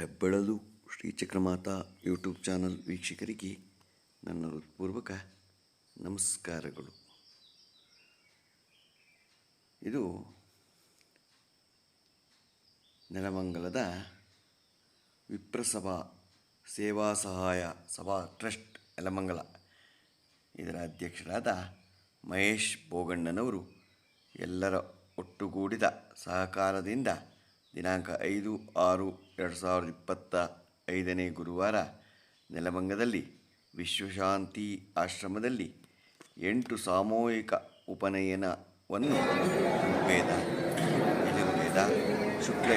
ಹೆಬ್ಬೆಳಲು Shri Chakramata YouTube channel ವೀಕ್ಷಕರಿಗೆ ನನ್ನ ಹೃತ್ಪೂರ್ವಕ ನಮಸ್ಕಾರಗಳು. ಇದು ನೆಲಮಂಗಲದ ವಿಪ್ರಸಭಾ ಸೇವಾ ಸಹಾಯ ಸಭಾ ಟ್ರಸ್ಟ್ ನೆಲಮಂಗಲ. ಇದರ ಅಧ್ಯಕ್ಷರಾದ ಮಹೇಶ್ ಬೋಗಣ್ಣನವರು ಎಲ್ಲರ ಒಟ್ಟುಗೂಡಿದ ಸಹಕಾರದಿಂದ ದಿನಾಂಕ ಐದು ಆರು ಎರಡು ಸಾವಿರದ ಇಪ್ಪತ್ತ ಐದನೇ ಗುರುವಾರ ನೆಲಮಂಗದಲ್ಲಿ ವಿಶ್ವಶಾಂತಿ ಆಶ್ರಮದಲ್ಲಿ ಎಂಟು ಸಾಮೂಹಿಕ ಉಪನಯನವನ್ನು ವೇದ, ಯಜುರ್ವೇದ, ಶುಕ್ಲ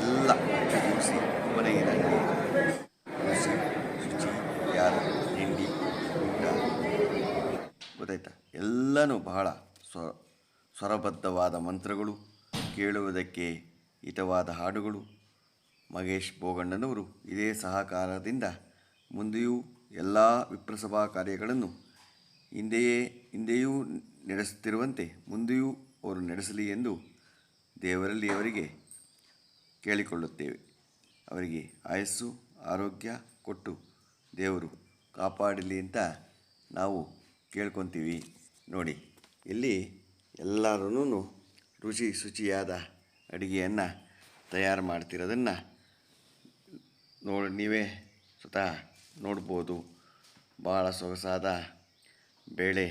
ಎಲ್ಲ ಮುಗಿಸಿ ಉಪನಯನ ಋಷಿ, ಶುಚಿ, ಯಾರ, ತಿಂಡಿ, ಊಟ ಗೊತ್ತಾಯ್ತಾ? ಎಲ್ಲನೂ ಬಹಳ ಸ್ವ, ಸ್ವರಬದ್ಧವಾದ ಮಂತ್ರಗಳು. ಕೇಳುವುದಕ್ಕೆ ಹಿತವಾದ ಹಾಡುಗಳು. ಮಹೇಶ್ ಬೋಗಣ್ಣನವರು ಇದೇ ಸಹಕಾರದಿಂದ ಮುಂದೆಯೂ ಎಲ್ಲ ವಿಪ್ರಸಭಾ ಕಾರ್ಯಗಳನ್ನು ಹಿಂದೆಯೇ, ಹಿಂದೆಯೂ ನಡೆಸುತ್ತಿರುವಂತೆ ಮುಂದೆಯೂ ಅವರು ನಡೆಸಲಿ ಎಂದು ದೇವರಲ್ಲಿ ಅವರಿಗೆ ಕೇಳಿಕೊಳ್ಳುತ್ತೇವೆ. ಅವರಿಗೆ ಆಯಸ್ಸು, ಆರೋಗ್ಯ ಕೊಟ್ಟು ದೇವರು ಕಾಪಾಡಲಿ ಅಂತ ನಾವು ಕೇಳ್ಕೊತೀವಿ. ನೋಡಿ, ಇಲ್ಲಿ ಎಲ್ಲರೂ ರುಚಿ ಶುಚಿಯಾದ ಅಡುಗೆಯನ್ನು ತಯಾರು ಮಾಡ್ತಿರೋದನ್ನು ನೋಡಿ, ನೀವೇ ಸ್ವತಃ ನೋಡ್ಬೋದು. ಭಾಳ ಸೊಗಸಾದ ಬೇಳೆ,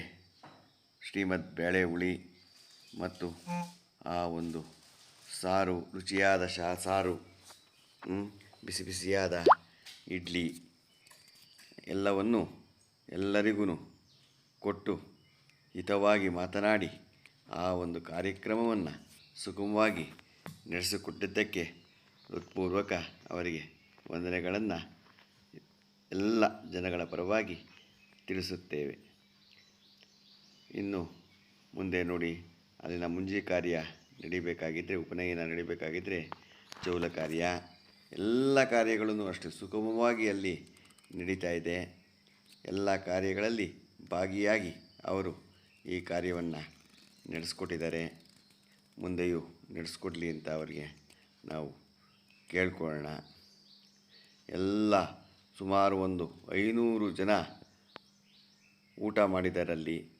ಶ್ರೀಮದ್ ಬೇಳೆ ಹುಳಿ ಮತ್ತು ಆ ಒಂದು ಸಾರು, ರುಚಿಯಾದ ಶಾ, ಸಾರು ಬಿಸಿ ಬಿಸಿಯಾದ ಇಡ್ಲಿ ಎಲ್ಲವನ್ನು ಎಲ್ಲರಿಗೂ ಕೊಟ್ಟು ಹಿತವಾಗಿ ಮಾತನಾಡಿ ಆ ಒಂದು ಕಾರ್ಯಕ್ರಮವನ್ನು ಸುಗಮವಾಗಿ ನಡೆಸಿಕೊಟ್ಟಿದ್ದಕ್ಕೆ ಹೃತ್ಪೂರ್ವಕ ಅವರಿಗೆ ವಂದನೆಗಳನ್ನು ಎಲ್ಲ ಜನಗಳ ಪರವಾಗಿ ತಿಳಿಸುತ್ತೇವೆ. ಇನ್ನು ಮುಂದೆ ನೋಡಿ, ಅಲ್ಲಿನ ಮುಂಜಿ ಕಾರ್ಯ ನಡಿಬೇಕಾಗಿದ್ದರೆ ಉಪನಯನ ನಡಿಬೇಕಾಗಿದ್ದರೆ ಚೌಲ ಕಾರ್ಯ, ಎಲ್ಲ ಕಾರ್ಯಗಳನ್ನು ಅಷ್ಟು ಸುಗಮವಾಗಿ ಅಲ್ಲಿ ನಡೀತಾ ಇದೆ. ಎಲ್ಲ ಕಾರ್ಯಗಳಲ್ಲಿ ಭಾಗಿಯಾಗಿ ಅವರು ಈ ಕಾರ್ಯವನ್ನು ನಡೆಸ್ಕೊಟ್ಟಿದ್ದಾರೆ ಮುಂದೆಯೂ ನಡೆಸ್ಕೊಡ್ಲಿ ಅಂತ ಅವರಿಗೆ ನಾವು ಕೇಳ್ಕೊಳ್ಳೋಣ. ಎಲ್ಲ ಸುಮಾರು ಒಂದು ಐನೂರು ಜನ ಊಟ ಮಾಡಿದರಲ್ಲಿ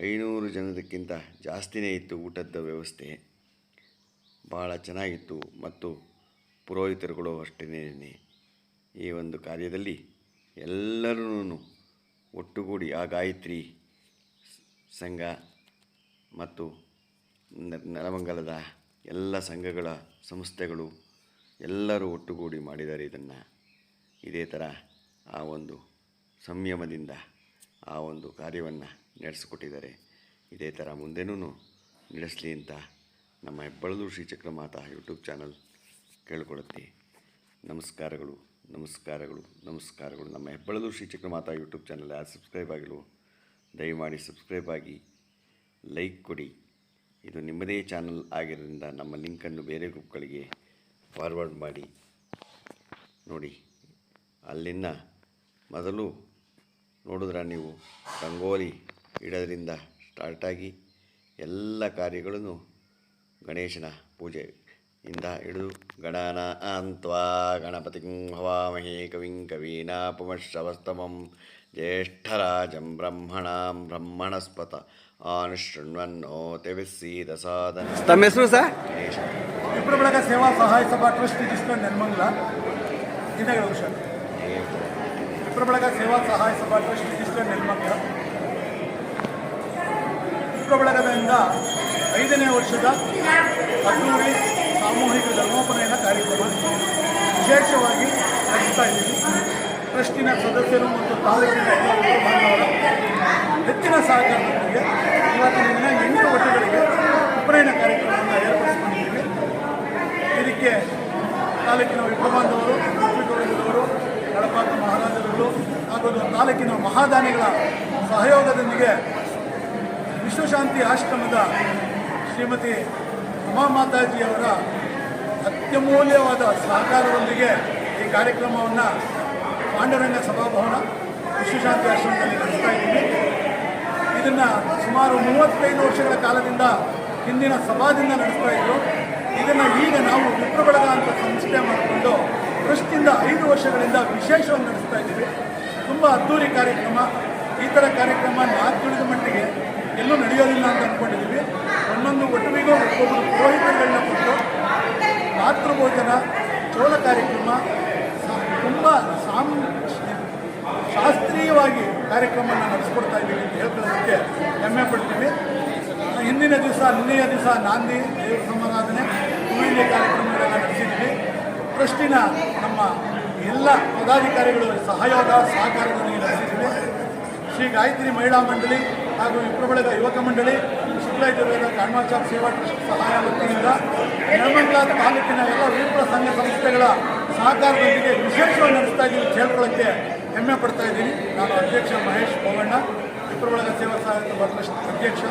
ಐನೂರು ಜನದಕ್ಕಿಂತ ಜಾಸ್ತಿನೇ ಇತ್ತು ಊಟದ ವ್ಯವಸ್ಥೆ. ಭಾಳ ಚೆನ್ನಾಗಿತ್ತು ಮತ್ತು ಪುರೋಹಿತರುಗಳು ಅಷ್ಟೇ ಈ ಒಂದು ಕಾರ್ಯದಲ್ಲಿ ಎಲ್ಲರೂ ಒಟ್ಟುಗೂಡಿ ಆ ಗಾಯತ್ರಿ ಸಂಘ ಮತ್ತು ನೆಲಮಂಗಲದ ಎಲ್ಲ ಸಂಘಗಳ ಸಂಸ್ಥೆಗಳು ಎಲ್ಲರೂ ಒಟ್ಟುಗೂಡಿ ಮಾಡಿದ್ದಾರೆ ಇದನ್ನು. ಇದೇ ಥರ ಆ ಒಂದು ಸಂಯಮದಿಂದ ಆ ಒಂದು ಕಾರ್ಯವನ್ನು ನಡೆಸಿಕೊಟ್ಟಿದ್ದಾರೆ. ಇದೇ ಥರ ಮುಂದೆನೂ ನಡೆಸಲಿ ಅಂತ ನಮ್ಮ ಹೆಬ್ಬಳದು ಶ್ರೀ ಚಕ್ರಮಾತ ಯೂಟ್ಯೂಬ್ ಚಾನಲ್ ಕೇಳಿಕೊಳ್ಳುತ್ತೆ ನಮಸ್ಕಾರಗಳು ನಮಸ್ಕಾರಗಳು ನಮಸ್ಕಾರಗಳು. ನಮ್ಮ ಹೆಬ್ಬಳದು ಶ್ರೀ ಚಕ್ರಮಾತ ಯೂಟ್ಯೂಬ್ ಚಾನಲ್ ಯಾರು ಸಬ್ಸ್ಕ್ರೈಬ್ ಆಗಿಲ್ವೋ, ದಯಮಾಡಿ ಸಬ್ಸ್ಕ್ರೈಬ್ ಆಗಿ ಲೈಕ್ ಕೊಡಿ. ಇದು ನಿಮ್ಮದೇ ಚಾನಲ್ ಆಗಿರೋದ್ರಿಂದ ನಮ್ಮ ಲಿಂಕನ್ನು ಬೇರೆ ಗ್ರೂಪ್ಗಳಿಗೆ ಫಾರ್ವರ್ಡ್ ಮಾಡಿ. ನೋಡಿ, ಅಲ್ಲಿನ ಮೊದಲು ನೋಡಿದ್ರೆ ನೀವು ರಂಗೋಲಿ ಇಡೋದ್ರಿಂದ ಸ್ಟಾರ್ಟಾಗಿ ಎಲ್ಲ ಕಾರ್ಯಗಳನ್ನು ಗಣೇಶನ ಪೂಜೆ ಇಂದ ಹಿಡಿದು ಗಣನ ಅಂತ್ವಾ ಗಣಪತಿ ಹವಾಮಹೇ ಕವಿಂ ಕವೀನಾ ಪುಮಶ್ರವಸ್ತಮಂ ಜ್ಯೇಷ್ಠರಾಜಂ ಬ್ರಹ್ಮಣಾಂ ಬ್ರಹ್ಮಣಸ್ಪತ ತಮ್ಮ ಹೆಸರು ಸರ್? ವಿಪ್ರ ಬಳಗ ಸೇವಾ ಸಹಾಯ ಸಭಾ ಟ್ರಸ್ಟ್ ರಿಜಿಸ್ಟರ್ ನೆಲಮಂಗಲ ಜಿಲ್ಲೆಗಳ ಹುಷಾರು ವಿಪ್ರಬಳಗ ಸೇವಾ ಸಹಾಯ ಸಭಾ ಟ್ರಸ್ಟ್ ಇದಿಷ್ಟು ನೆನ್ಮಂಗ್ಲ. ವಿಪ್ರ ಬಳಗದಿಂದ ಐದನೇ ವರ್ಷದ ಅದ್ದೂರಿ ಸಾಮೂಹಿಕ ಧರ್ಮೋಪನಯನ ಕಾರ್ಯಕ್ರಮ ವಿಶೇಷವಾಗಿ ನಡೆಸ್ತಾ ಇದ್ದೀವಿ. ಟ್ರಸ್ಟಿನ ಸದಸ್ಯರು ಮತ್ತು ತಾಲೂಕಿನ ಎಲ್ಲ ಹೆಚ್ಚಿನ ಸಹಕಾರದೊಂದಿಗೆ ಇವತ್ತಿನ ದಿನ ಎಂಟು ವರ್ಷಗಳಿಗೆ ಉಪನಯನ ಕಾರ್ಯಕ್ರಮವನ್ನು ಏರ್ಪಡಿಸಿಕೊಂಡಿದ್ದೀವಿ. ಇದಕ್ಕೆ ತಾಲೂಕಿನ ವಿಪ್ರಬಾಂಧವರು ವಿಪ್ರವರ್ಗದವರು ಕಡಪಾತ ಮಹಾರಾಜರುಗಳು ಹಾಗೂ ತಾಲೂಕಿನ ಮಹಾದಾನಿಗಳ ಸಹಯೋಗದೊಂದಿಗೆ ವಿಶ್ವಶಾಂತಿ ಆಶ್ರಮದ ಶ್ರೀಮತಿ ಉಮಾ ಮಾತಾಜಿಯವರ ಅತ್ಯಮೂಲ್ಯವಾದ ಸಹಕಾರದೊಂದಿಗೆ ಈ ಕಾರ್ಯಕ್ರಮವನ್ನು ಪಾಂಡುರಂಗ ಸಭಾಭವನ ವಿಶ್ವಶಾಂತಿ ಆಶ್ರಮದಲ್ಲಿ ನಡೆಸ್ತಾ ಇದ್ದೀವಿ. ಇದನ್ನು ಸುಮಾರು ಮೂವತ್ತೈದು ವರ್ಷಗಳ ಕಾಲದಿಂದ ಹಿಂದಿನ ಸಭಾದಿಂದ ನಡೆಸ್ತಾ ಇದ್ರು. ಇದನ್ನು ಈಗ ನಾವು ವಿಪ್ರಬಳಗ ಅಂತ ಸಂಸ್ಥೆ ಮಾಡಿಕೊಂಡು ವರ್ಷಗಳಿಂದ ವಿಶೇಷವಾಗಿ ನಡೆಸ್ತಾ ಇದ್ದೀವಿ. ತುಂಬ ಅದ್ದೂರಿ ಕಾರ್ಯಕ್ರಮ. ಈ ಥರ ಕಾರ್ಯಕ್ರಮ ನಾಲ್ಕು ಮಟ್ಟಿಗೆ ಎಲ್ಲೂ ನಡೆಯೋದಿಲ್ಲ ಅಂತ ಅಂದ್ಕೊಂಡಿದ್ದೀವಿ ಒಂದೊಂದು ಒಟ್ಟುವಿಗೂ ಒಬ್ಬೊಬ್ಬರು ಪುರೋಹಿತರುಗಳನ್ನ ಕೊಟ್ಟು ಮಾತೃಭೋಜನ, ಚೋಳ ಕಾರ್ಯಕ್ರಮ ತುಂಬ ಸಾಮ್ ಶಾಸ್ತ್ರೀಯವಾಗಿ ಕಾರ್ಯಕ್ರಮವನ್ನು ನಡೆಸ್ಕೊಡ್ತಾ ಇದ್ದೀವಿ ಅಂತ ಹೇಳ್ಕೊಳ್ಳೋದಕ್ಕೆ ಹೆಮ್ಮೆ ಪಡ್ತೀವಿ. ಹಿಂದಿನ ದಿವಸ, ನಿನ್ನೆಯ ದಿವಸ ನಾಂದಿ ದೇವರ ಸಮಾರಾಧನೆ ಹೂವಿನ ಕಾರ್ಯಕ್ರಮಗಳನ್ನು ನಡೆಸಿದ್ವಿ. ಟ್ರಸ್ಟಿನ ನಮ್ಮ ಎಲ್ಲ ಪದಾಧಿಕಾರಿಗಳು ಸಹಯೋಗ ಸಹಕಾರದೊಂದಿಗೆ ನಡೆಸಿದ್ವಿ. ಶ್ರೀ ಗಾಯತ್ರಿ ಮಹಿಳಾ ಮಂಡಳಿ ಹಾಗೂ ವಿಪ್ರಬಳಗ ಯುವಕ ಮಂಡಳಿ ಶುಕ್ಲಾಯುರ್ವೇದ ಕಾಣ್ಮಾಚಾರ್ ಸೇವಾ ಟ್ರಸ್ಟ್ ಸಹಾಯ ವತಿಯಿಂದ ನೆಲಮಂಗಲ ತಾಲೂಕಿನ ಎಲ್ಲ ವಿಪ್ರ ಸಂಘ ಸಂಸ್ಥೆಗಳ ಸಹಕಾರದೊಂದಿಗೆ ವಿಶೇಷವಾಗಿ ನಡೆಸ್ತಾ ಇದ್ದೀವಿ ಅಂತ ಹೆಮ್ಮೆ ಪಡ್ತಾ ಇದ್ದೀನಿ. ನಾನು ಅಧ್ಯಕ್ಷ ಮಹೇಶ್ ಬೋಗಣ್ಣ ವಿಪ್ರಬಳಗ ಸೇವಾ ಸಹಾಯಕ ಟ್ರಸ್ಟ್ ಅಧ್ಯಕ್ಷ,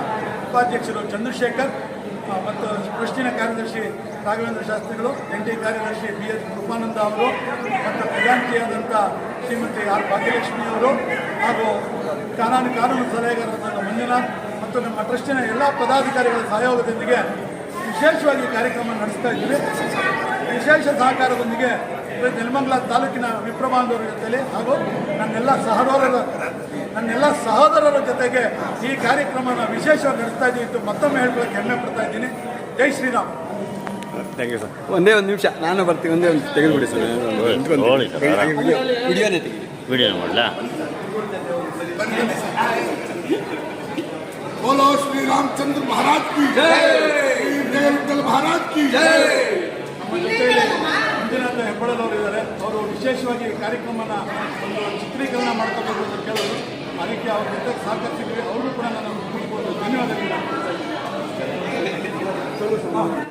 ಉಪಾಧ್ಯಕ್ಷರು ಚಂದ್ರಶೇಖರ್ ಮತ್ತು ಟ್ರಸ್ಟಿನ ಕಾರ್ಯದರ್ಶಿ ರಾಘವೇಂದ್ರ ಶಾಸ್ತ್ರಿಗಳು ಜಂಟಿ ಕಾರ್ಯದರ್ಶಿ ಬಿ ಎಸ್ ಕೃಪಾನಂದ ಅವರು, ಮತ್ತು ಖಜಾಂಚಿಯಾದಂಥ ಶ್ರೀಮತಿ ಆರ್ ಭಾಗ್ಯಲಕ್ಷ್ಮಿ ಅವರು, ಹಾಗೂ ಕಾನೂನು ಕಾನೂನು ಸಲಹೆಗಾರರಾದ ಮಂಜುನಾಥ್, ಮತ್ತು ನಮ್ಮ ಟ್ರಸ್ಟಿನ ಎಲ್ಲ ಪದಾಧಿಕಾರಿಗಳ ಸಹಯೋಗದೊಂದಿಗೆ ವಿಶೇಷವಾಗಿ ಕಾರ್ಯಕ್ರಮ ನಡೆಸ್ತಾ ಇದ್ದೀವಿ. ವಿಶೇಷ ಸಹಕಾರದೊಂದಿಗೆ ನೆಲಮಂಗಲ ತಾಲೂಕಿನ ವಿಪ್ರಬಾಂಧವರ ಜೊತೆಲಿ ಹಾಗೂ ನನ್ನೆಲ್ಲ ಸಹೋದರರ ನನ್ನೆಲ್ಲ ಸಹೋದರರ ಜೊತೆಗೆ ಈ ಕಾರ್ಯಕ್ರಮನ ವಿಶೇಷವಾಗಿ ನಡೆಸ್ತಾ ಇದ್ದೀವಿ ಅಂತ ಮತ್ತೊಮ್ಮೆ ಹೇಳ್ಕೊಳ್ಳೋಕೆ ಹೆಮ್ಮೆ ಪಡ್ತಾ ಇದ್ದೀನಿ ಜೈ ಶ್ರೀರಾಮ್ ಥ್ಯಾಂಕ್ ಯು ಸರ್ ಒಂದೇ ಒಂದು ನಿಮಿಷ ನಾನು ಬರ್ತೀನಿ ಒಂದೇ ಒಂದು ತೆಗೆದುಬಿಡಿ ಸರ್ ತಗೊಳ್ಳಿ ಸರ್, ಆರಾಮ್. ವಿಡಿಯೋ ವಿಡಿಯೋನೇ ತೆಗಿ ವಿಡಿಯೋ ಮಾಡಲಾ बोलो श्री रामचंद्र महाराज की जय जय महाराज की जय ವಿಶೇಷವಾಗಿ ಕಾರ್ಯಕ್ರಮನ ಒಂದು ಚಿತ್ರೀಕರಣ ಮಾಡ್ಕೋಬೇಕು ಅಂತ ಕೇಳೋದು. ಅದಕ್ಕೆ ಅವ್ರ ಜೊತೆ ಸಹಕರಿಸಿದ್ವಿ ಅವರು ಕೂಡ ನಾನು ಧನ್ಯವಾದಗಳು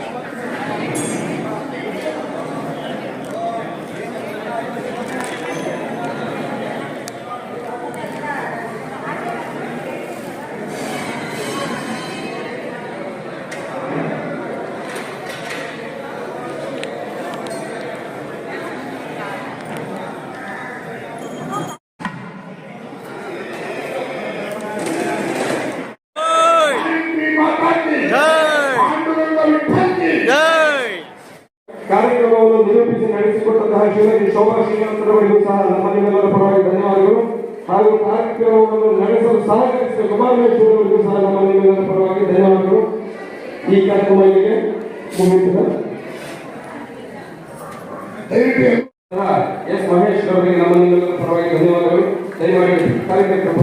ಶ್ರೀನಿವಾಸರವರಿಗೂ ಸಹ ಪರವಾಗಿ ಧನ್ಯವಾದಗಳು. ಹಾಗೂ ಕಾರ್ಯಕ್ರಮವನ್ನು ನಡೆಸಲು ಸಹಕರಿಸಿದ ಕುಮಾರಮೇಶ್ವರವರಿಗೂ ಸಹ ನಮ್ಮ ನಿಮ್ಮೆಲ್ಲರ ಪರವಾಗಿ ಧನ್ಯವಾದಗಳು. ಈ ಕಾರ್ಯಕ್ರಮ ಇಲ್ಲಿಗೆ ಮುಗಿಯುತ್ತದೆ. ಎಸ್ ಮಹೇಶ್ ಅವರಿಗೆ ನಮ್ಮ ನಿಮ್ಮೆಲ್ಲರ ಪರವಾಗಿ ಧನ್ಯವಾದಗಳು. ದಯಮಾಡಿ ಕಾರ್ಯಕ್ರಮ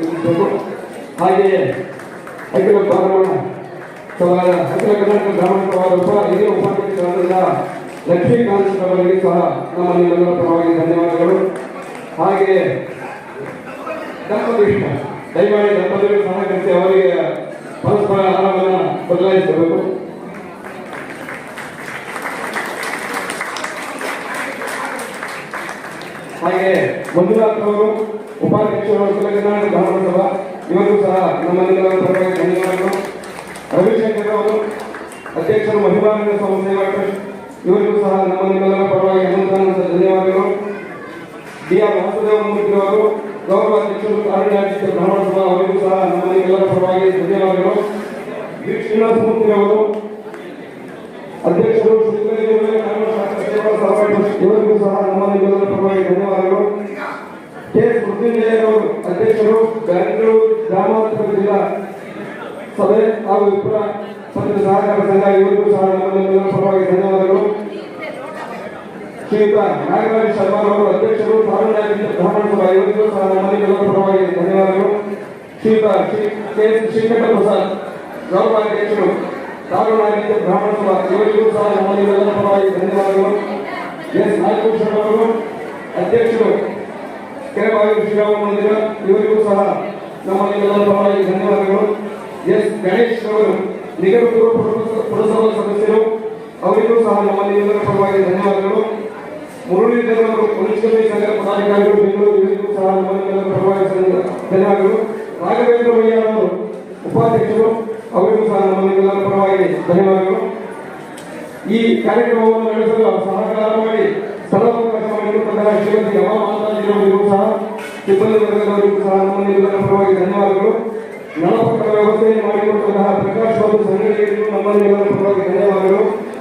ತಿಳಿಸಬೇಕು ಹಾಗೆಯೇ ಅಖಿಲ ಬ್ರಾಹ್ಮಣ ಹತ್ತಿರ ಅಖಿಲ ಕರ್ನಾಟಕ ಬ್ರಾಹ್ಮಣ ಸಭಾದ ಉಪ ಹಿರಿಯ ಉಪಾಧ್ಯಕ್ಷರಾದ ಲಕ್ಷ್ಮೀಕಾಂತ್ ಅವರಿಗೆ ಸಹ ನಮ್ಮ ನಿಮ್ಮೆಲ್ಲರ ಪರವಾಗಿ ಧನ್ಯವಾದಗಳು. ಹಾಗೆಯೇ ದಂಪತಿಷ್ಟ ದಯಮಾಡಿ ದಂಪತಿಗಳು ಸಹಕರಿಸಿ ಅವರಿಗೆ ಪರಸ್ಪರ ಆಹಾರವನ್ನು ಬದಲಾಯಿಸಬೇಕು. ಹಾಗೆ ಮಂಜುನಾಥ್ ಅವರು ಉಪಾಧ್ಯಕ್ಷರು ತೆಲಂಗಾಣ ಕರ್ನಾಟಕ ಇವರು ಸಹ ನಮ್ಮ ಪರವಾಗಿ ಧನ್ಯವಾದಗಳು. ರವಿಶಂಕರ್ ಅವರು ಅಧ್ಯಕ್ಷರು ಮಹಿಳಾ ಸಂಸ್ಥೆ ಇವರಿಗೂ ಸಹ ನಮ್ಮ ನಿಮ್ಮೆಲ್ಲರ ಪರವಾಗಿ ಅನಂತ ಧನ್ಯವಾದಗಳು. ಡಿ ಆರ್ ವಾಸುದೇವ ಮೂರ್ತಿ ಅವರು, ಗೌರವ ಅಧ್ಯಕ್ಷರು ಅರಣ್ಯಾಧ್ಯಕ್ಷ ಭ್ರಮಣ ಸಭಾ ಅವರಿಗೂ ಸಹ ನಮ್ಮ ಪರವಾಗಿ ಧನ್ಯವಾದಗಳು. ವಿ. ಶ್ರೀನಿವಾಸ ಮೂರ್ತಿ ಅವರು, ಅಧ್ಯಕ್ಷರು ಇವರಿಗೂ ಸಹ ನಮ್ಮ ಪರವಾಗಿ ಧನ್ಯವಾದಗಳು. ಕೆ. ಮೃತ್ಯುಂಜಯರವರು ಅಧ್ಯಕ್ಷರು ಬೆಂಗಳೂರು ಗ್ರಾಮಾಂತರ ಜಿಲ್ಲಾ ಸಭೆ ಹಾಗೂ ವಿಪ್ರ ಸಹಕಾರ ಸಂಘ, ಇವರಿಗೂ ಸಹ ನಮ್ಮ ಪರವಾಗಿ ಧನ್ಯವಾದಗಳು. ಶ್ರೀಯುತ ನಾಗರಾಜ್ ಶರ್ಮಾ ಅವರು ಅಧ್ಯಕ್ಷರು ಸಾರ್ವಜನಿಕ ಬ್ರಾಹ್ಮಣ ಸಭಾ ಇವರಿಗೂ ಸಹ ನಮ್ಮಲ್ಲಿ ಪರವಾಗಿ ಧನ್ಯವಾದಗಳು. ಶ್ರೀಯುತ ಶ್ರೀ ಶ್ರೀಕಂಠ ಪ್ರಸಾದ್ ಗೌರವ ಅಧ್ಯಕ್ಷರು, ಸಾರ್ವಜನಿಕ ಬ್ರಾಹ್ಮಣ ಸಭಾ ಇವರಿಗೂ ಸಹ ನಮ್ಮಲ್ಲಿ ಪರವಾಗಿ ಧನ್ಯವಾದಗಳು. ಎಸ್ ನಾಗಭೂಷಣ್ ಅವರು ಅಧ್ಯಕ್ಷರು, ಕೆರೆಬಾವಿ ಶ್ರೀರಾಮ ಮಂದಿರ, ಇವರಿಗೂ ಸಹ ನಮ್ಮಲ್ಲಿ ನಿಮ್ಮೆಲ್ಲರ ಪರವಾಗಿ ಧನ್ಯವಾದಗಳು. ಎಸ್ ಗಣೇಶ್ ಅವರು ನಿಗಮ ಪುರಸಭಾ- ಸದಸ್ಯರು, ಅವರಿಗೂ ಸಹ ನಮ್ಮಲ್ಲಿ ಪರವಾಗಿ ಧನ್ಯವಾದಗಳು. ಮುರಳೀಧರ್ ಅವರು ಸಂಘದ ಸಂಘ ಪದಾಧಿಕಾರಿಗಳು ಬೆಂಗಳೂರು ಇವರಿಗೂ ಸಹ ನಮ್ಮ ನಿಮ್ಮೆಲ್ಲರ ಪರವಾಗಿ ಧನ್ಯ- ಧನ್ಯವಾದಗಳು ರಾಘವೇಂದ್ರ ವಯ್ಯ ಅವರು ಉಪಾಧ್ಯಕ್ಷರು, ಅವರಿಗೂ ಸಹ ನಮ್ಮ ನಿಮ್ಮೆಲ್ಲರ ಪರವಾಗಿ ಧನ್ಯವಾದಗಳು. ಈ ಕಾರ್ಯಕ್ರಮವನ್ನು ನಡೆಸಲು ಸಹಕಾರ ಮಾಡಿ ಸ್ಥಳಾವಕಾಶ ಮಾಡಿರುವಂತಹ ಶ್ರೀಮತಿ ರಮಾ ಮಾತಾಜಿಯವರಿಗೂ ಸಹ, ಸಿಬ್ಬಂದಿ ವರ್ಗದವರಿಗೂ ಸಹ ನಮ್ಮ ನಿಮ್ಮೆಲ್ಲರ ಪರವಾಗಿ ಧನ್ಯವಾದಗಳು. ನಳಪತ್ರ ವ್ಯವಸ್ಥೆಯನ್ನು ಮಾಡಿರುವಂತಹ ಪ್ರಕಾಶ್ ಬಾಬು ಸಂಘಟನೆಯನ್ನು ನಮ್ಮ ನಿಮ್ಮೆಲ್ಲರ ಪರವಾಗಿ ಧನ್ಯವಾದಗಳು.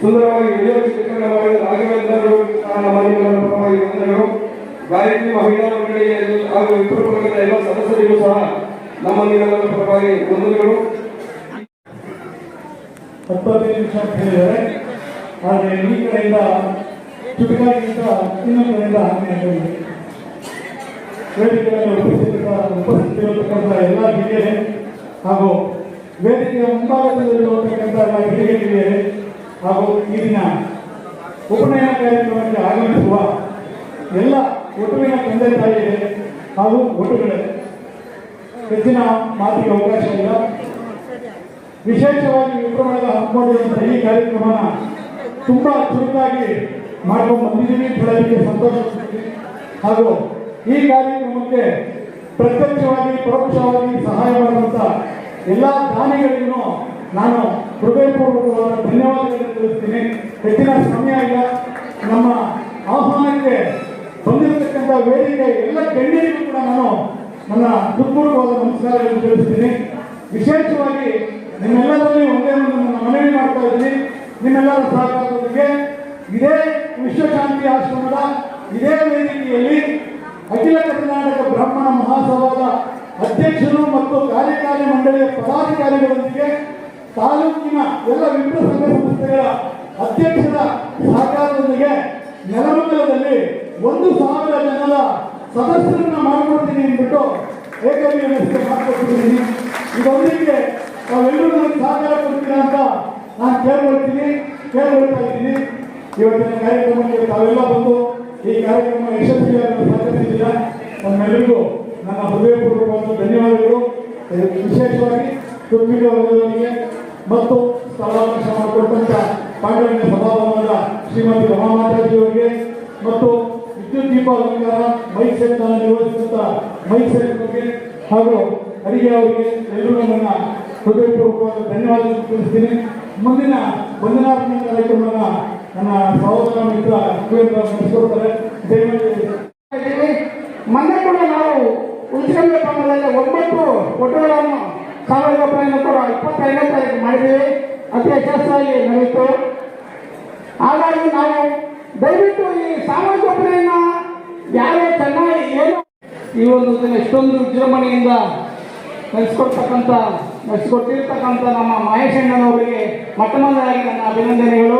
ಸುಂದರವಾಗಿ ವಿಡಿಯೋ ಚಿತ್ರೀಕರಣ ಮಾಡಿದ ರಾಘವೇಂದ್ರರು ವಂದನೆಗಳು. ಗಾಯತ್ರಿ ಮಹಿಳಾ ಮಂಡಳಿಯ ಹಾಗೂ ವರ್ಗದ ಎಲ್ಲ ಸದಸ್ಯರಿಗೂ ಸಹ ನಮ್ಮ ಪರವಾಗಿ ವಂದನೆಗಳು. ಹತ್ತೊಂಬತ್ತು ನಿಮಿಷ ಅಂತ ಆದರೆ ಈ ಕಡೆಯಿಂದ ಚುಟುಕಾಗಿಂತ ಇನ್ನೊಂದು ಕಡೆಯಿಂದ ಆಗಿದೆ ವೇದಿಕೆಯಲ್ಲಿ ಉಪಸ್ಥಿತ ಉಪಸ್ಥಿತಿರತಕ್ಕಂಥ ಎಲ್ಲ ಹಿರಿಯರೇ ಹಾಗೂ ವೇದಿಕೆಯ ಮುಂಭಾಗದಲ್ಲಿರುವಂತಕ್ಕಂಥ ಎಲ್ಲ ಹಿರಿಯ ಹಿರಿಯರೇ ಹಾಗೂ ಈ ದಿನ ಉಪನಯನ ಕಾರ್ಯಕ್ರಮಕ್ಕೆ ಆಗಮಿಸುವ ಎಲ್ಲ ಒಟುವಿನ ತಂದೆ ತಾಯಿಗೆ ಹಾಗೂ ಒಟುಗಳೇ ಹೆಚ್ಚಿನ ಮಾತಿಗೆ ಅವಕಾಶ ಇಲ್ಲ. ವಿಶೇಷವಾಗಿ ವಿಕ್ರಮಣದ ಹಮ್ಮಿಕೊಂಡಿರುವಂತಹ ಈ ಕಾರ್ಯಕ್ರಮನ ತುಂಬಾ ಚುರುಕಾಗಿ ಮಾಡ್ಕೊಂಡು ಬಂದಿದ್ದೀವಿ. ಬೆಳಗ್ಗೆ ಸಂತೋಷ ಹಾಗೂ ಈ ಕಾರ್ಯಕ್ರಮಕ್ಕೆ ಪ್ರತ್ಯಕ್ಷವಾಗಿ, ಪರೋಕ್ಷವಾಗಿ ಸಹಾಯ ಮಾಡುವಂತ ಎಲ್ಲ ದಾನಿಗಳಿಗೂ ನಾನು ಹೃದಯಪೂರ್ವಕವಾದ ಧನ್ಯವಾದಗಳನ್ನು ತಿಳಿಸ್ತೀನಿ. ಹೆಚ್ಚಿನ ಸಮಯ ಇಲ್ಲ. ನಮ್ಮ ಆಹ್ವಾನಕ್ಕೆ ಬಂದಿರತಕ್ಕಂಥ ವೇದಿಕೆ ಎಲ್ಲ ಗಣ್ಯರಿಗೂ ಕೂಡ ನಾನು ನನ್ನ ಹೃತ್ಪೂರ್ವಕವಾದ ನಮಸ್ಕಾರಗಳನ್ನು ತಿಳಿಸ್ತೀನಿ. ವಿಶೇಷವಾಗಿ ನಿಮ್ಮೆಲ್ಲರಲ್ಲಿ ಒಂದೇ ಒಂದು ನನ್ನ ಮನವಿ ಮಾಡ್ತಾ ಇದ್ದೀನಿ. ನಿಮ್ಮೆಲ್ಲರ ಸಹಕಾರದೊಂದಿಗೆ ಇದೇ ವಿಶ್ವಶಾಂತಿ ಆಶ್ರಮದ ಇದೇ ವೇದಿಕೆಯಲ್ಲಿ ಅಖಿಲ ಕರ್ನಾಟಕ ಬ್ರಾಹ್ಮಣ ಮಹಾಸಭಾದ ಅಧ್ಯಕ್ಷರು ಮತ್ತು ಕಾರ್ಯಕಾರಿ ಮಂಡಳಿಯ ಪದಾಧಿಕಾರಿಗಳೊಂದಿಗೆ ತಾಲೂಕಿನ ಎಲ್ಲ ವಿವಿಧ ಸಂಘ ಸಂಸ್ಥೆಗಳ ಅಧ್ಯಕ್ಷರ ಸಹಕಾರದೊಂದಿಗೆ ನೆಲಮಂಗಲದಲ್ಲಿ ಒಂದು ಸಾವಿರ ಜನರ ಸದಸ್ಯರನ್ನ ಮಾಡಿಕೊಡ್ತೀನಿ ಅಂದ್ಬಿಟ್ಟು ಏಕೈಕ ವ್ಯವಸ್ಥೆ ಮಾಡಿಕೊಟ್ಟಿದ್ದೀನಿ. ಇದೊಂದಿಗೆ ತಾವೆಲ್ಲರೂ ನನಗೆ ಸಹಕಾರ ಕೊಡ್ತೀನಿ ಅಂತ ನಾನು ಕೇಳ್ಕೊಳ್ತೀನಿ, ಕೇಳ್ಕೊಳ್ತಾ ಇದ್ದೀನಿ. ಇವತ್ತಿನ ಕಾರ್ಯಕ್ರಮಕ್ಕೆ ತಾವೆಲ್ಲ ಬಂದು ಈ ಕಾರ್ಯಕ್ರಮ ಯಶಸ್ವಿಯಾಗಿ ಸಹಕರಿಸಿದ್ದೀರಾ ನಮ್ಮೆಲ್ಲರಿಗೂ ನನ್ನ ಹೃದಯಪೂರ್ವಕವಾದ ಧನ್ಯವಾದಗಳು. ವಿಶೇಷವಾಗಿ ತುಂಬಿಗೆ ವರ್ಗದವರಿಗೆ ಮತ್ತು ಸ್ಥಳಾವಕಾಶ ಮಾಡಿಕೊಟ್ಟಂತ ಪಾಂಡವಿನ ಸಭಾಭವನದ ಶ್ರೀಮತಿ ರಮಾ ಮಾತಾಜಿ ಅವರಿಗೆ ಮತ್ತು ವಿದ್ಯುತ್ ದೀಪ ಅಲಂಕಾರ ಮೈಕ್ ಸೆಟ್ ನಿರ್ವಹಿಸಿದಂತ ಮೈಕ್ ಬಗ್ಗೆ ಹಾಗೂ ಅಡಿಗೆ ಅವರಿಗೆ ಎಲ್ಲರೂ ನನ್ನ ಹೃದಯಪೂರ್ವಕವಾದ ಧನ್ಯವಾದ ತಿಳಿಸ್ತೀನಿ. ಮುಂದಿನ ವಂದನಾರ್ಪಣೆ ಕಾರ್ಯಕ್ರಮವನ್ನು ನನ್ನ ಸಹೋದರ ಮಿತ್ರ ನಡೆಸಿಕೊಡ್ತಾರೆ. ಮೊನ್ನೆ ಕೂಡ ನಾವು ಉಳಿಸಿಕೊಂಡ ಪ್ರಮಾಣದಲ್ಲಿ ಒಂಬತ್ತು ಒಟ್ಟುಗಳನ್ನು ಸಾವಿರದ ಒಂಬೈನೂರ ಇಪ್ಪತ್ತೈದನೇ ತಾರೀಕು ಮಾಡಿದ್ದೀವಿ ಅತಿ ಯಶಸ್ವಿಯಾಗಿ ನಡೆಯಿತು ಹಾಗಾಗಿ ನಾವು ದಯವಿಟ್ಟು ಈ ಸಾಮಾಜಿಕ ಒಬ್ಬರೆಯನ್ನ ಯಾರೇ ಚೆನ್ನಾಗಿ ಏನು ಈ ಒಂದು ದಿನ ಎಷ್ಟೊಂದು ವಿಜೃಂಭಣೆಯಿಂದ ನಡೆಸ್ಕೊಡ್ತಕ್ಕಂಥ, ನಡೆಸಿಕೊಟ್ಟಿರ್ತಕ್ಕಂಥ ನಮ್ಮ ಮಹೇಶ್ ಅಣ್ಣನವರಿಗೆ ಮೊಟ್ಟಮೊದಲಾಗಿ ನನ್ನ ಅಭಿನಂದನೆಗಳು.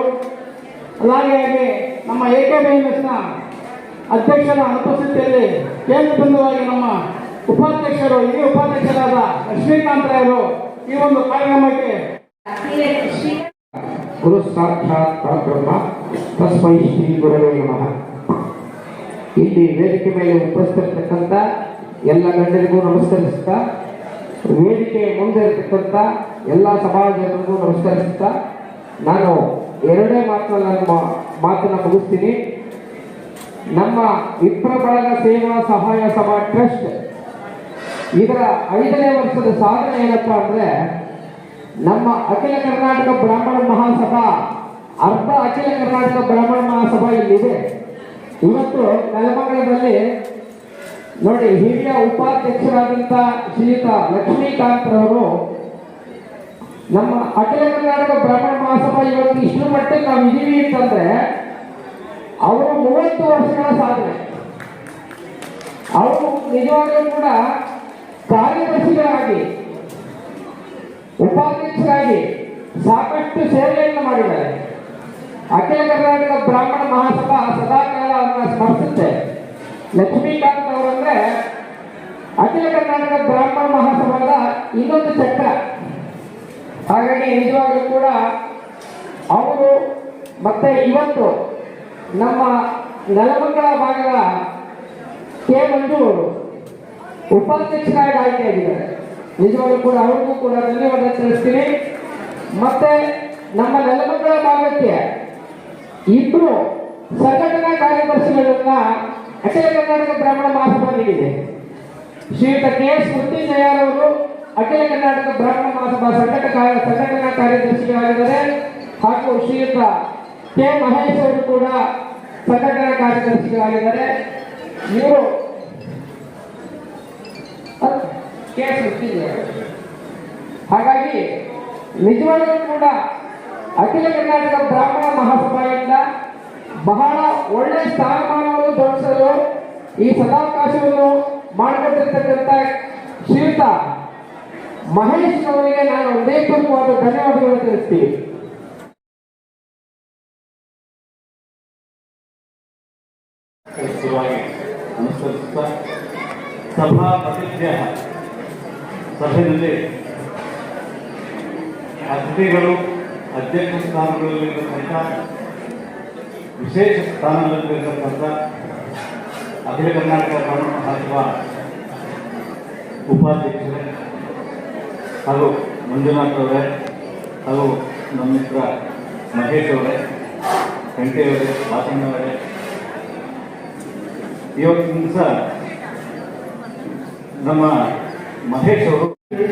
ಅಲ್ಲಾಗಿಯಾಗಿ ನಮ್ಮ ಎ ಕೆ ಬಿ ಎಸ್ನ ಅಧ್ಯಕ್ಷರ ಅನುಪಸ್ಥಿತಿಯಲ್ಲಿ ಕೇಂದ್ರಬಿಂದುವಾಗಿ ನಮ್ಮ ಉಪಾಧ್ಯಕ್ಷರು, ಹಿರಿಯ ಉಪಾಧ್ಯಕ್ಷರಾದ ಲಕ್ಷ್ಮೀಕಾಂತರಾಯರು ಈ ಒಂದು ಕಾರ್ಯಕ್ರಮಕ್ಕೆ ಗುರು ಸಾಕ್ಷಾತ್ ಪರಬ್ರಹ್ಮ ತಸ್ಮೈ ಶ್ರೀ ಗುರವೇ ನಮಃ. ಇಲ್ಲಿ ವೇದಿಕೆ ಮೇಲೆ ಉಪಸ್ಥಿತರ್ತಕ್ಕಂಥ ಎಲ್ಲ ಗಣ್ಯರಿಗೂ ನಮಸ್ಕರಿಸುತ್ತಾ ವೇದಿಕೆ ಮುಂದೆ ಇರತಕ್ಕಂಥ ಎಲ್ಲ ಸಮಾಜರಿಗೂ ನಮಸ್ಕರಿಸುತ್ತಾ ನಾನು ಎರಡೇ ಮಾತನ್ನ ನನ್ನ ಮಾತನ್ನ ಮುಗಿಸ್ತೀನಿ. ನಮ್ಮ ಬಳಗ ಸೇವಾ ಸಹಾಯ ಸಭಾ ಟ್ರಸ್ಟ್ ಇದರ ಐದನೇ ವರ್ಷದ ಸಾಧನೆ ಏನಪ್ಪ ಅಂದ್ರೆ, ನಮ್ಮ ಅಖಿಲ ಕರ್ನಾಟಕ ಬ್ರಾಹ್ಮಣ ಮಹಾಸಭಾ, ಅರ್ಧ ಅಖಿಲ ಕರ್ನಾಟಕ ಬ್ರಾಹ್ಮಣ ಮಹಾಸಭಾ ಇಲ್ಲಿದೆ. ಇವತ್ತು ನೆಲಮಂಗಲದಲ್ಲಿ ನೋಡಿ ಹಿರಿಯ ಉಪಾಧ್ಯಕ್ಷರಾದಂಥ ಶ್ರೀಯುತ ಲಕ್ಷ್ಮೀಕಾಂತ್ ರವರು ನಮ್ಮ ಅಖಿಲ ಕರ್ನಾಟಕ ಬ್ರಾಹ್ಮಣ ಮಹಾಸಭಾ ಇವತ್ತು ಇಷ್ಟು ಮಟ್ಟಿಗೆ ನಾವು ಇದೀವಿ ಅಂತಂದ್ರೆ, ಅವರು ಮೂವತ್ತು ವರ್ಷಗಳ ಸಾಧನೆ. ಅವರು ನಿಜವಾಗ್ಲೂ ಕೂಡ ಕಾರ್ಯದರ್ಶಿಗಳಾಗಿ, ಉಪಾಧ್ಯಕ್ಷರಾಗಿ ಸಾಕಷ್ಟು ಸೇವೆಯನ್ನು ಮಾಡಿದ್ದಾರೆ. ಅಖಿಲ ಕರ್ನಾಟಕ ಬ್ರಾಹ್ಮಣ ಮಹಾಸಭಾ ಸದಾಕಾಲ ಅವರನ್ನ ಸ್ಮರಿಸುತ್ತೆ. ಲಕ್ಷ್ಮೀಕಾಂತ್ ಅವರಂದ್ರೆ ಅಖಿಲ ಕರ್ನಾಟಕ ಬ್ರಾಹ್ಮಣ ಮಹಾಸಭಾದ ಇನ್ನೊಂದು ಚಕ್ರ. ಹಾಗಾಗಿ ನಿಜವಾಗ್ಲೂ ಕೂಡ ಅವರು ಮತ್ತೆ ಇವತ್ತು ನಮ್ಮ ನೆಲಮಂಗಲ ಭಾಗದ ಕೆ ಉಪಾಧ್ಯಕ್ಷರಾಗಿ ಆಯ್ಕೆಯಾಗಿದ್ದಾರೆ ನಿಜವಾಗ್ಲೂ ಕೂಡ ಅವ್ರಿಗೂ ಕೂಡ ಧನ್ಯವಾದ ತಿಳಿಸ್ತೀನಿ. ಮತ್ತೆ ನಮ್ಮ ನೆಲಮಂಗಲ ಭಾಗಕ್ಕೆ ಇಬ್ರು ಸಂಘಟನಾ ಕಾರ್ಯದರ್ಶಿಗಳನ್ನ ಅಖಿಲ ಕರ್ನಾಟಕ ಬ್ರಾಹ್ಮಣ ಮಹಾಸಭಾ ನೀಡಿದೆ ಶ್ರೀಯುತ ಕೆ ಎಸ್ ಅವರು ಅಖಿಲ ಕರ್ನಾಟಕ ಬ್ರಾಹ್ಮಣ ಮಹಾಸಭಾ ಸಂಘಟಕ ಸಂಘಟನಾ ಕಾರ್ಯದರ್ಶಿಗಳಾಗಿದ್ದಾರೆ. ಹಾಗೂ ಶ್ರೀಯುತ ಕೆ ಮಹೇಶ್ ಅವರು ಕೂಡ ಸಂಘಟನಾ ಕಾರ್ಯದರ್ಶಿಗಳಾಗಿದ್ದಾರೆ. ಇವರು ಕೆ ಎಸ್ ಮೃತ್ಯುಂಜಯ ಹಾಗಾಗಿ ನಿಜವಾಗಿಯೂ ಕೂಡ ಅಖಿಲ ಕರ್ನಾಟಕ ಬ್ರಾಹ್ಮಣ ಮಹಾಸಭೆಯಿಂದ ಬಹಳ ಒಳ್ಳೆ ಸ್ಥಾನಮಾನವನ್ನು ತೋರಿಸಲು ಈ ಸದಾವಕಾಶವನ್ನು ಮಾಡಿಕೊಟ್ಟಿರ್ತಕ್ಕಂಥ ಶ್ರೀಯುತ ಮಹೇಶ್ ಅವರಿಗೆ ನಾನು ಹೃದಯಪೂರ್ವಕವಾದ ಧನ್ಯವಾದಗಳು ತಿಳಿಸ್ತೀನಿ. ಸಭಾ ಸಭೆಯಲ್ಲಿ ಅತಿಥಿಗಳು, ಅಧ್ಯಕ್ಷ ಸ್ಥಾನಗಳಲ್ಲಿರತಕ್ಕಂಥ, ವಿಶೇಷ ಸ್ಥಾನದಲ್ಲಿರತಕ್ಕಂಥ ಅಖಿಲ ಕರ್ನಾಟಕ ಕಾನೂನು ಮಹಾಸಭಾ ಉಪಾಧ್ಯಕ್ಷರೇ ಹಾಗೂ ಮಂಜುನಾಥ್ ಅವರೇ ಹಾಗೂ ನಮ್ಮ ಮಿತ್ರ ಮಹೇಶ್ ಅವರೇ ಕಂಠೆಯವರೇ ವಾಸಣ್ಣವರೇ ಇವತ್ತಿನ ದಿವಸ ನಮ್ಮ ಮಹೇಶ್ ಅವರು.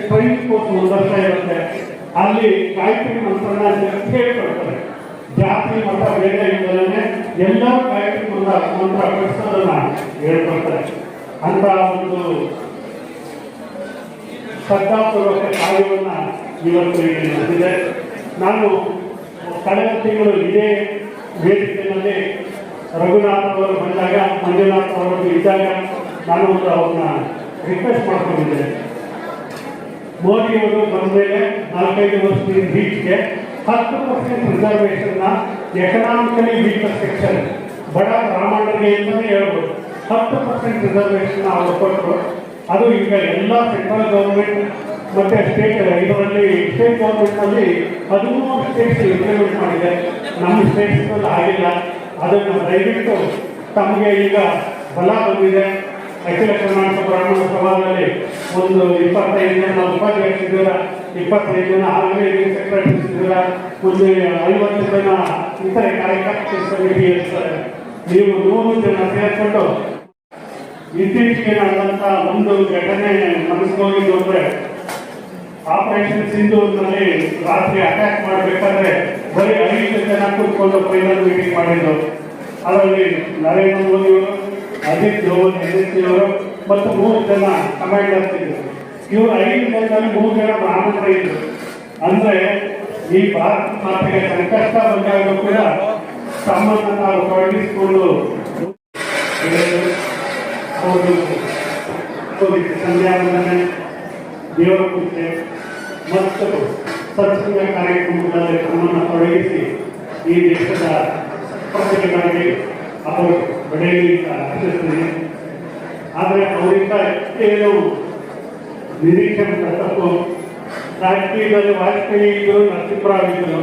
ಟ್ರೈನ್ ಕೋರ್ಸ್ ವರ್ಷ ಇರುತ್ತೆ ಅಲ್ಲಿ ಗಾಯತ್ರಿ ಮಂತ್ರನ ಹೇಳ್ಕೊಡ್ತಾರೆ. ಜಾತಿ, ಮತ, ಭೇದ ಇಲ್ಲದೇ ಎಲ್ಲ ಗಾಯತ್ರಿ ಮಂತ್ರ ಮಂತ್ರ ಪಡಿಸೋದನ್ನ ಹೇಳ್ಕೊಡ್ತಾರೆ. ಅಂತ ಒಂದು ಶ್ರದ್ಧಾಪೂರ್ವಕ ಕಾರ್ಯವನ್ನ ಇವತ್ತು ಇಲ್ಲಿ ನಾನು ಕಳೆದ ತಿಂಗಳು ಇದೇ ವೇದಿಕೆಯಲ್ಲಿ ರಘುನಾಥ್ ಅವರು ಬಂದಾಗ ಮಂಜುನಾಥ್ ಅವರು ಇದ್ದಾಗ ನಾನು ಒಂದು ಅವ್ರನ್ನ ರಿಕ್ವೆಸ್ಟ್ ಮಾಡ್ಕೊಂಡಿದ್ದೆ ಮೋದಿಯವರು ಬಂದ ಮೇಲೆ ನಾಲ್ಕೈದು ವರ್ಷದ ಬೀಚ್ಗೆ ಹತ್ತು ಪರ್ಸೆಂಟ್ ರಿಸರ್ವೇಷನ್ನ ಎಕನಾಮಿಕಲಿ ವೀಕರ್ ಸೆಕ್ಷನ್ ಬಡ ಬ್ರಾಹ್ಮಣರಿಗೆ ಅಂತಲೇ ಹೇಳ್ಬೋದು. ಹತ್ತು ಪರ್ಸೆಂಟ್ ರಿಸರ್ವೇಷನ್ ಅವರು ಕೊಟ್ಟರು. ಅದು ಈಗ ಎಲ್ಲ ಸೆಂಟ್ರಲ್ ಗೌರ್ಮೆಂಟ್ ಮತ್ತು ಸ್ಟೇಟ್ ಇದರಲ್ಲಿ ಸ್ಟೇಟ್ ಗೌರ್ಮೆಂಟ್ನಲ್ಲಿ ಹದಿಮೂರು ಸ್ಟೇಟ್ಸ್ ಇಂಪ್ಲಿಮೆಂಟ್ ಮಾಡಿದೆ. ನಮ್ಮ ಸ್ಟೇಟ್ಸ್ನಲ್ಲಿ ಆಗಿಲ್ಲ ಅದನ್ನು ದಯವಿಟ್ಟು ತಮಗೆ ಈಗ ಬಲ ಬಂದಿದೆ. ಅಖಿಲ ಕರ್ನಾಟಕ ಬ್ರಾಹ್ಮಣ ಸಭಾದಲ್ಲಿ ಒಂದು ಇಪ್ಪತ್ತೈದು ಜನ ಉಪಾಧ್ಯಕ್ಷರಿದ್ದೀರ ಇಪ್ಪತ್ತೈದು ಜನ ಆರ್ಗನೈಸಿಂಗ್ ಸೆಕ್ರೆಟರಿ ಇದ್ದೀರ ಒಂದು ಐವತ್ತು ಜನ ಇತರೆ ಕಾರ್ಯಕರ್ತ ಸಮಿತಿ ಇರ್ತಾರೆ ನೀವು ನೂರು ಜನ ಸೇರಿಕೊಂಡು ಇತ್ತೀಚೆಗೆ ನಡೆದಂತ ಒಂದು ಘಟನೆ ಮನಸ್ಸಿಗೆ ಅಂದ್ರೆ ಆಪರೇಷನ್ ಸಿಂಧೂರ್ನಲ್ಲಿ ರಾತ್ರಿ ಅಟ್ಯಾಕ್ ಮಾಡಬೇಕಾದ್ರೆ ಬರೀ ಐದು ಜನ ಕೂತ್ಕೊಂಡು ಫೈನಲ್ ಮೀಟಿಂಗ್ ಮಾಡಿದ್ರು ಅದರಲ್ಲಿ ನರೇಂದ್ರ ಮೋದಿ ಎನ್ ಅವರು ಮತ್ತು ಮೂರು ಜನ ಕಮಾಂಡರ್ಸ್ ಇದ್ರು ಇವರು ಐದು ಜನದಲ್ಲಿ ಮೂರು ಜನ ಬ್ರಾಹ್ಮಣರ ಇದ್ರು. ಅಂದ್ರೆ ಈ ಭಾರತ ಮಾತೆಗೆ ಸಂಕಷ್ಟ ಬಂದಾಗ ಕೂಡ ತಮ್ಮನ್ನು ನಾವು ತೊಡಗಿಸಿಕೊಂಡು ಅವರು ಹೋಗಿದ್ದೆ ಸಂಧ್ಯಾ ವಂದನೆ ದೇವರ ಪೂಜೆ ಮತ್ತು ಸತ್ಸಂಗ ಕಾರ್ಯಕ್ರಮಗಳಲ್ಲಿ ತಮ್ಮನ್ನು ತೊಡಗಿಸಿ ಈ ದೇಶದ ಪ್ರಜೆಗಳಾಗಿ ಅವರು ಆಶಿಸ್ತೀನಿ ಆದರೆ ಅವರಿಂದ ಏನು ನಿರೀಕ್ಷೆ ತಪ್ಪು. ರಾಜಕೀಯದಲ್ಲಿ ವಾಜಪೇಯಿ ಇದ್ದರು ನರಸಿಂಹರಾವ್ ಇದ್ದರು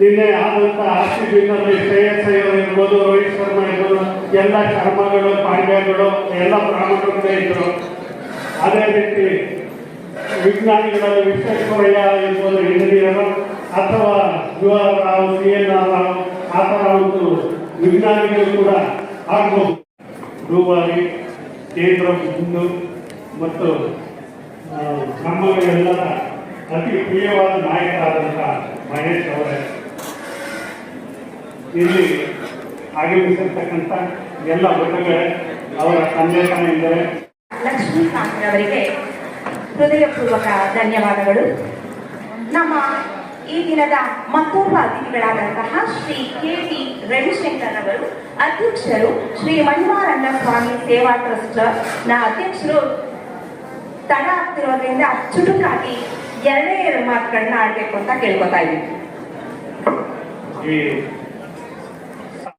ನಿನ್ನೆ ಆದಂತ ಆಸ್ತಿ ಬಿಂದಲ್ಲಿ ಶ್ರೇಯಸ್ ಅಯ್ಯರ್ ಇರ್ಬೋದು, ರೋಹಿತ್ ಶರ್ಮಾ ಇರ್ಬೋದು, ಎಲ್ಲ ಶರ್ಮಗಳು, ಪಾಂಡ್ಯಗಳು, ಎಲ್ಲ ಬ್ರಾಹ್ಮಣರೇ ಇದ್ರು. ಅದೇ ರೀತಿ ವಿಜ್ಞಾನಿಗಳಲ್ಲಿ ವಿಶ್ವೇಶ್ವರಯ್ಯ ಇರ್ಬೋದು ಇಂಜಿನಿಯರ್ ಅಥವಾ ಜುವರ್ ರಾವ್ ಸಿ ಎನ್ ರಾವ್, ಆ ಥರ ಒಂದು ವಿಜ್ಞಾನಿಗಳು ಕೂಡ ಆಗಬಹುದು ರೂವಾರಿ ಕೇಂದ್ರ ಮುಂದು ಮತ್ತು ನಮ್ಮ ಎಲ್ಲರ ಅತಿ ಪ್ರಿಯವಾದ ನಾಯಕರಾದಂಥ ಮಹೇಶ್ ಅವರೇ. ಇಲ್ಲಿ ಆಗಮಿಸಿರ್ತಕ್ಕಂಥ ಎಲ್ಲ ವರ್ಗಗಳೇ ಅವರ ತಂದೆ ಲಕ್ಷ್ಮೀಕಾಂತ್ ಅವರಿಗೆ ಹೃದಯಪೂರ್ವಕ ಧನ್ಯವಾದಗಳು. ನಮ್ಮ ಈ ದಿನದ ಮತ್ತೋರ್ವ ಅತಿಥಿಗಳಾದಂತಹ ಶ್ರೀ ಕೆ ಟಿ ರವಿಶಂಕರ್ ಅವರು ಅಧ್ಯಕ್ಷರು ಶ್ರೀ ಮಣಿಮಾರಣ್ಣ ಸ್ವಾಮಿ ಸೇವಾ ಟ್ರಸ್ಟ್ನ ಅಧ್ಯಕ್ಷರು. ತಡ ಆಗ್ತಿರೋದ್ರಿಂದ ಚುಟುಕಾಗಿ ಎರಡೇ ಎರಡು ಮಾತುಗಳನ್ನ ಆಡ್ಬೇಕು ಅಂತ ಕೇಳ್ಕೊತಾ